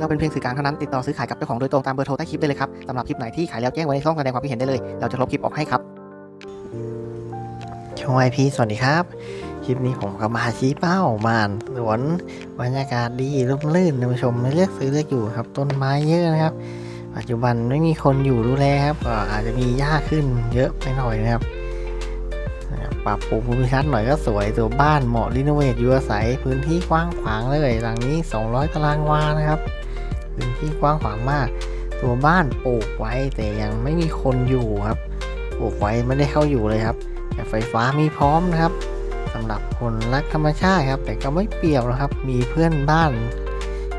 เราเป็นเพียงสื่อกลางเท่านั้นติดต่อซื้อขายกับเจ้าของโดยตรงตามเบอร์โทรใต้คลิปได้เลยครับสำหรับคลิปไหนที่ขายแล้วแจ้งไว้ในช่องแสดงความคิดเห็นได้เลย เราจะลบคลิปออกให้ครับช่องไอพีสวัสดีครับ คลิปนี้ผมก็มาชี้เป้าบ้านสวนบรรยากาศดีร่มรื่นท่านผู้ชมเลือกซื้อเลือกอยู่ครับ ต้นไม้เยอะนะครับ ปัจจุบันไม่มีคนอยู่ดูแลครับก็อาจจะมีหญ้าขึ้นเยอะไปหน่อยนะครับนะครับปรับปรุงภูมิทัศน์หน่อยก็สวยตัวบ้านเหมาะรีโนเวทอยู่อาศัยพื้นที่กว้างขวางเลยหลังนี้ 200 ตารางวานะครับ พื้นที่กว้างขวางมาก ตัวบ้านปลูกไว้แต่ยังไม่มีคนอยู่ครับปลูกไว้ไม่ได้เข้าอยู่เลยครับแต่ไฟฟ้ามีพร้อมนะครับสำหรับคนรักธรรมชาติครับ แต่ก็ไม่เปรียวนะครับ มีเพื่อนบ้าน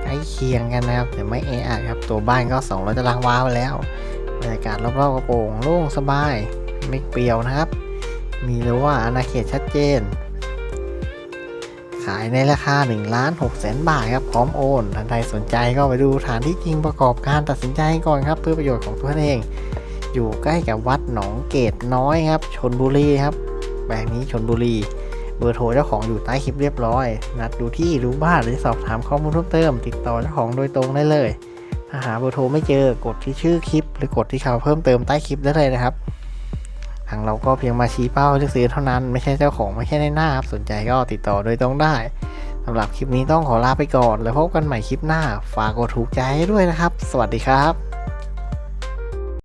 ใกล้เคียงกันนะครับแต่ไม่แออัดครับ ตัวบ้านก็200ตารางวาไปแล้วบรรยากาศรอบๆกระโปรงโล่งสบาย ไม่เปรียวนะครับ มีรั้วอาณาเขตชัดเจน ขายในราคา1ล้าน6แสนบาทครับพร้อมโอนท่านใดสนใจก็ไปดูฐานที่จริงประกอบการตัดสินใจก่อนครับ เพื่อประโยชน์ของตัวเอง อยู่ใกล้กับวัดหนองเกตน้อยครับชนบุรีครับแบงนี้ชนบุรีเบอร์โทรเจ้าของอยู่ใต้คลิปเรียบร้อย นัดดูที่ดูบ้านหรือสอบถามข้อมูลเพิ่มเติม ติดต่อเจ้าของโดยตรงได้เลย ถ้าหาเบอร์โทรไม่เจอกดที่ชื่อคลิป หรือกดที่ข่าวเพิ่มเติมใต้คลิปได้เลยนะครับ ทางเราก็เพียงมาชี้เป้าเลือกซื้อเท่านั้นไม่ใช่เจ้าของไม่ใช่ในหน้าครับสนใจก็ติดต่อโดยตรงได้สำหรับคลิปนี้ต้องขอลาไปก่อน แล้วพบกันใหม่คลิปหน้า ฝากกดถูกใจให้ด้วยนะครับ สวัสดีครับ